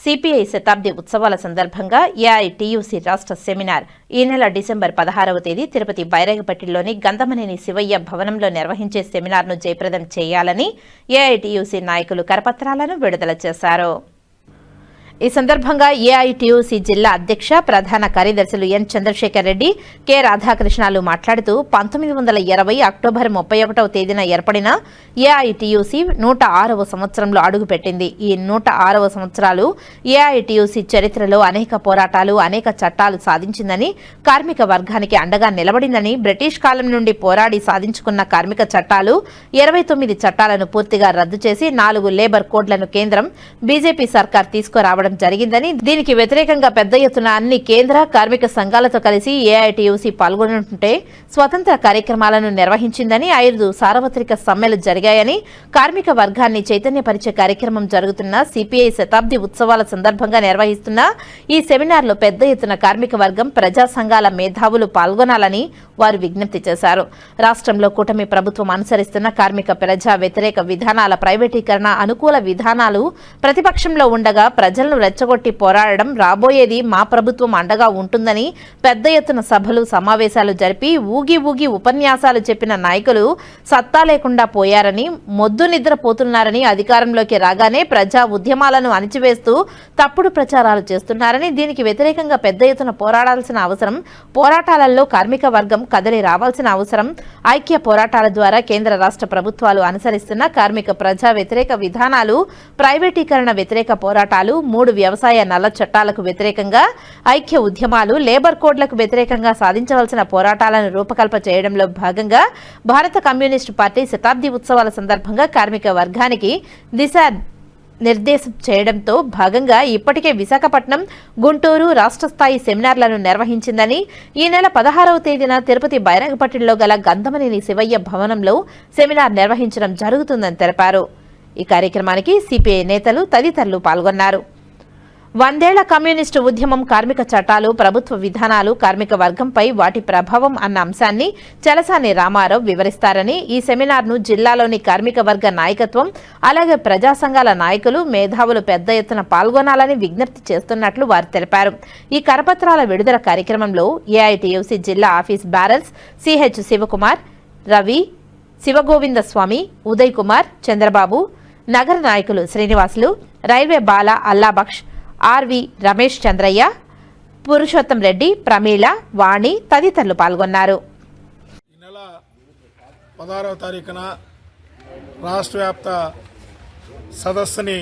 CPI శతాబ్ది ఉత్సవాల సందర్భంగా AITUC రాష్ట్ర సెమినార్ ఈ నెల డిసెంబర్ పదహారవ తేదీ తిరుపతి బైరాగపట్టిలోని గంధమనేని శివయ్య భవనంలో నిర్వహించే సెమినార్ను జయప్రదం చేయాలని ఏఐటియుసి నాయకులు కరపత్రాలను విడుదల చేశారు. ఈ సందర్భంగా ఏఐటియుసి జిల్లా అధ్యక్ష ప్రధాన కార్యదర్శులు ఎన్ చంద్రశేఖర్ రెడ్డి కె రాధాకృష్ణాలు మాట్లాడుతూ పంతొమ్మిది వందల ఇరవై అక్టోబర్ ముప్పై ఒకటవ తేదీన ఏర్పడిన ఏఐటియుసి నూట ఆరవ సంవత్సరంలో అడుగుపెట్టింది. ఈ నూట ఆరవ సంవత్సరాలు ఏఐటియుసి చరిత్రలో అనేక పోరాటాలు అనేక చట్టాలు సాధించిందని కార్మిక వర్గానికి అండగా నిలబడిందని బ్రిటిష్ కాలం నుండి పోరాడి సాధించుకున్న కార్మిక చట్టాలు ఇరవై తొమ్మిది చట్టాలను పూర్తిగా రద్దు చేసి నాలుగు లేబర్ కోడ్లను కేంద్రం బీజేపీ సర్కార్ తీసుకురావడం జరిగిందని దీనికి వ్యతిరేకంగా పెద్ద ఎత్తున అన్ని కేంద్ర కార్మిక సంఘాలతో కలిసి ఏఐటియుసి పాల్గొనుంటే స్వతంత్ర కార్యక్రమాలను నిర్వహించిందని ఐదు సార్వత్రిక సమ్మెలు జరిగాయని కార్మిక వర్గాన్ని చైతన్యపరిచే కార్యక్రమం జరుగుతున్న సిపిఐ శతాబ్ది ఉత్సవాల సందర్భంగా నిర్వహిస్తున్న ఈ సెమినార్లో పెద్ద ఎత్తున కార్మిక వర్గం ప్రజా సంఘాల మేధావులు పాల్గొనాలని వారు విజ్ఞప్తి చేశారు. రాష్ట్రంలో కూటమి ప్రభుత్వం అనుసరిస్తున్న కార్మిక ప్రజా వ్యతిరేక విధానాల ప్రైవేటీకరణ అనుకూల విధానాలు ప్రతిపక్షంలో ఉండగా ప్రజలను రెచ్చగొట్టి పోరాడడం రాబోయేది మా ప్రభుత్వం అండగా ఉంటుందని పెద్ద ఎత్తున సభలు సమావేశాలు జరిపి ఊగి ఊగి ఉపన్యాసాలు చెప్పిన నాయకులు సత్తా లేకుండా పోయారని మొద్దు నిద్రపోతున్నారని అధికారంలోకి రాగానే ప్రజా ఉద్యమాలను అణిచివేస్తూ తప్పుడు ప్రచారాలు చేస్తున్నారని దీనికి వ్యతిరేకంగా పెద్ద ఎత్తున పోరాడాల్సిన అవసరం పోరాటాలలో కార్మిక వర్గం కదలి రావాల్సిన అవసరం ఐక్య పోరాటాల ద్వారా కేంద్ర రాష్ట్ర ప్రభుత్వాలు అనుసరిస్తున్న కార్మిక ప్రజా వ్యతిరేక విధానాలు ప్రైవేటీకరణ వ్యతిరేక పోరాటాలు మూడు వ్యవసాయ నల్ల చట్టాలకు వ్యతిరేకంగా ఐక్య ఉద్యమాలు లేబర్ కోడ్లకు వ్యతిరేకంగా సాధించవలసిన పోరాటాలను రూపకల్ప చేయడంలో భాగంగా భారత కమ్యూనిస్టు పార్టీ శతాబ్ది ఉత్సవాల సందర్భంగా కార్మిక వర్గానికి దిశ నిర్దేశం చేయడంతో భాగంగా ఇప్పటికే విశాఖపట్నం గుంటూరు రాష్ట్ర స్థాయి సెమినార్లను నిర్వహించిందని ఈ నెల పదహారవ తేదీన తిరుపతి బైరంగపట్టిలో గల గంధమనేని శివయ్య భవనంలో సెమినార్ నిర్వహించడం జరుగుతుందని తెలిపారు. ఈ కార్యక్రమానికి సిపిఐ నేతలు తదితరులు పాల్గొన్నారు. వందేళ్ళ కమ్యూనిస్టు ఉద్యమం కార్మిక చట్టాలు ప్రభుత్వ విధానాలు కార్మిక వర్గంపై వాటి ప్రభావం అన్న అంశాన్ని చలసాని రామారావు వివరిస్తారని ఈ సెమినార్ను జిల్లాలోని కార్మిక వర్గ నాయకత్వం అలాగే ప్రజా సంఘాల నాయకులు మేధావులు పెద్ద ఎత్తున పాల్గొనాలని విజ్ఞప్తి చేస్తున్నట్లు వారు తెలిపారు. ఈ కరపత్రాల విడుదల కార్యక్రమంలో ఏఐటీయూసీ జిల్లా office bearers CH Sivakumar Ravi Sivagovinda Swamy Uday Kumar Chandrababu నగర నాయకులు శ్రీనివాసులు రైల్వే బాల అల్లాబక్ష్ ఆర్వి రమేష్ చంద్రయ్య పురుషోత్తం రెడ్డి ప్రమీళ వాణి తదితరులు పాల్గొన్నారు. ఈ నెల పదహారవ తారీఖున రాష్ట్ర వ్యాప్త సదస్సుని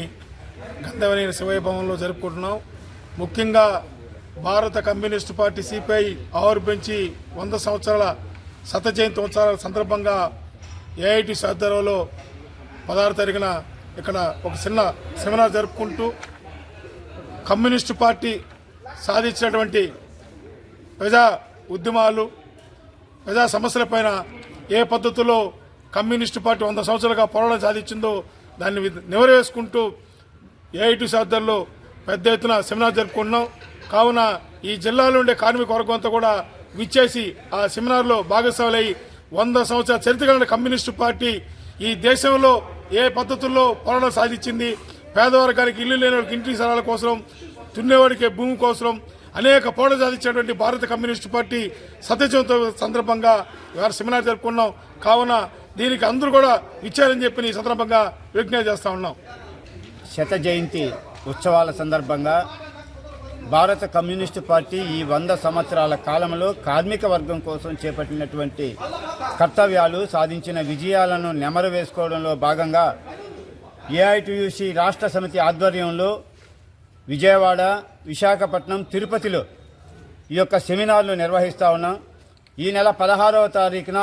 గంధవనేని శివయ్య భవన్లో జరుపుకుంటున్నాం. ముఖ్యంగా భారత కమ్యూనిస్టు పార్టీ సిపిఐ ఆవిర్భించి వంద సంవత్సరాల శత జయంతి ఉత్సవాల సందర్భంగా ఏఐటి ఆధ్వర్యంలో పదహారు తారీఖున ఇక్కడ ఒక చిన్న సెమినార్ జరుపుకుంటూ కమ్యూనిస్టు పార్టీ సాధించినటువంటి ప్రజా ఉద్యమాలు ప్రజా సమస్యలపైన ఏ పద్ధతిలో కమ్యూనిస్టు పార్టీ వంద సంవత్సరాలుగా పోరాటం సాధించిందో దాన్ని నివరవేసుకుంటూ నెవరేసుకుంటూ ఏఐటి సాధ్యంలో పెద్ద ఎత్తున సెమినార్ జరుపుకున్నాం కావున ఈ జిల్లాలో ఉండే కార్మిక వర్గం అంతా కూడా విచ్చేసి ఆ సెమినార్లో భాగస్వాములై వంద సంవత్సరాల చరిత్ర కమ్యూనిస్టు పార్టీ ఈ దేశంలో ఏ పద్ధతుల్లో పోరాటం సాధించింది పేదవర్గానికి ఇల్లు లేని వాళ్ళకి ఇంటి స్థలాల కోసం తున్నేవాడికి భూమి కోసం అనేక పోరాటం సాధించినటువంటి భారత కమ్యూనిస్టు పార్టీ సత్యజయంతో సందర్భంగా వారు సెమినార్ జరుపుకున్నాం. కావున దీనికి అందరూ కూడా ఇచ్చారని చెప్పి ఈ సందర్భంగా విజ్ఞప్తి చేస్తా ఉన్నాం. శత జయంతి ఉత్సవాల సందర్భంగా భారత కమ్యూనిస్టు పార్టీ ఈ వంద సంవత్సరాల కాలంలో కార్మిక వర్గం కోసం చేపట్టినటువంటి కర్తవ్యాలు సాధించిన విజయాలను నెమరు వేసుకోవడంలో భాగంగా ఏఐటియుసి రాష్ట్ర సమితి ఆధ్వర్యంలో విజయవాడ విశాఖపట్నం తిరుపతిలో ఈ యొక్క సెమినార్లు నిర్వహిస్తూ ఉన్నాం. ఈ నెల పదహారవ తారీఖున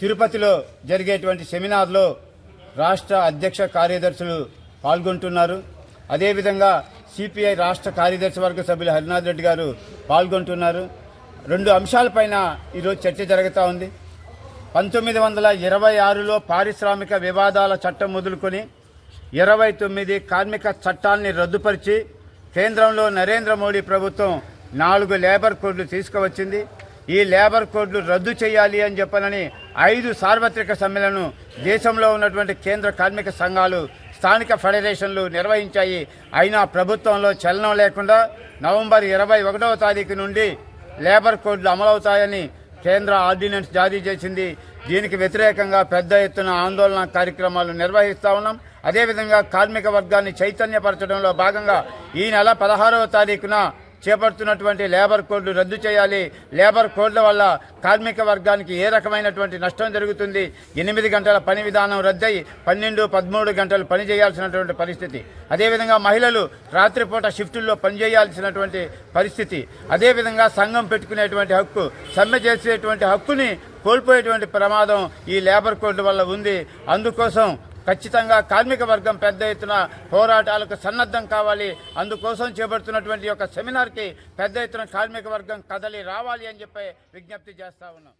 తిరుపతిలో జరిగేటువంటి సెమినార్లో రాష్ట్ర అధ్యక్ష కార్యదర్శులు పాల్గొంటున్నారు. అదేవిధంగా సిపిఐ రాష్ట్ర కార్యదర్శి వర్గ సభ్యులు హరినాథ్ రెడ్డి గారు పాల్గొంటున్నారు. రెండు అంశాలపైన ఈరోజు చర్చ జరుగుతూ ఉంది. పంతొమ్మిది వందల ఇరవై ఆరులో పారిశ్రామిక వివాదాల చట్టం మొదలుకొని ఇరవై తొమ్మిది కార్మిక చట్టాల్ని రద్దుపరిచి కేంద్రంలో నరేంద్ర మోడీ ప్రభుత్వం నాలుగు లేబర్ కోడ్లు తీసుకువచ్చింది. ఈ లేబర్ కోడ్లు రద్దు చేయాలి అని చెప్పనని ఐదు సార్వత్రిక సమ్మెలను దేశంలో ఉన్నటువంటి కేంద్ర కార్మిక సంఘాలు స్థానిక ఫెడరేషన్లు నిర్వహించాయి. అయినా ప్రభుత్వంలో చలనం లేకుండా నవంబర్ ఇరవై ఒకటవ తారీఖు నుండి లేబర్ కోడ్లు అమలవుతాయని కేంద్ర ఆర్డినెన్స్ జారీ చేసింది. దీనికి వ్యతిరేకంగా పెద్ద ఎత్తున ఆందోళన కార్యక్రమాలు నిర్వహిస్తా ఉన్నాం. అదేవిధంగా కార్మిక వర్గాన్ని చైతన్యపరచడంలో భాగంగా ఈ నెల పదహారవ తారీఖున చేపడుతున్నటువంటి లేబర్ కోడ్లు రద్దు చేయాలి. లేబర్ కోడ్ల వల్ల కార్మిక వర్గానికి ఏ రకమైనటువంటి నష్టం జరుగుతుంది? ఎనిమిది గంటల పని విధానం రద్దయి పన్నెండు పదమూడు గంటలు పని చేయాల్సినటువంటి పరిస్థితి. అదేవిధంగా మహిళలు రాత్రిపూట షిఫ్టుల్లో పనిచేయాల్సినటువంటి పరిస్థితి. అదేవిధంగా సంఘం పెట్టుకునేటువంటి హక్కు సమ్మె చేసేటువంటి హక్కుని కోల్పోయేటువంటి ప్రమాదం ఈ లేబర్ కోడ్ వల్ల ఉంది. అందుకోసం ఖచ్చితంగా కార్మిక వర్గం పెద్ద ఎత్తున పోరాటాలకు సన్నద్ధం కావాలి. అందుకోసం చేపడుతున్నటువంటి యొక్క సెమినార్కి పెద్ద ఎత్తున కార్మిక వర్గం కదలి రావాలి అని చెప్పి విజ్ఞప్తి చేస్తా ఉన్నాం.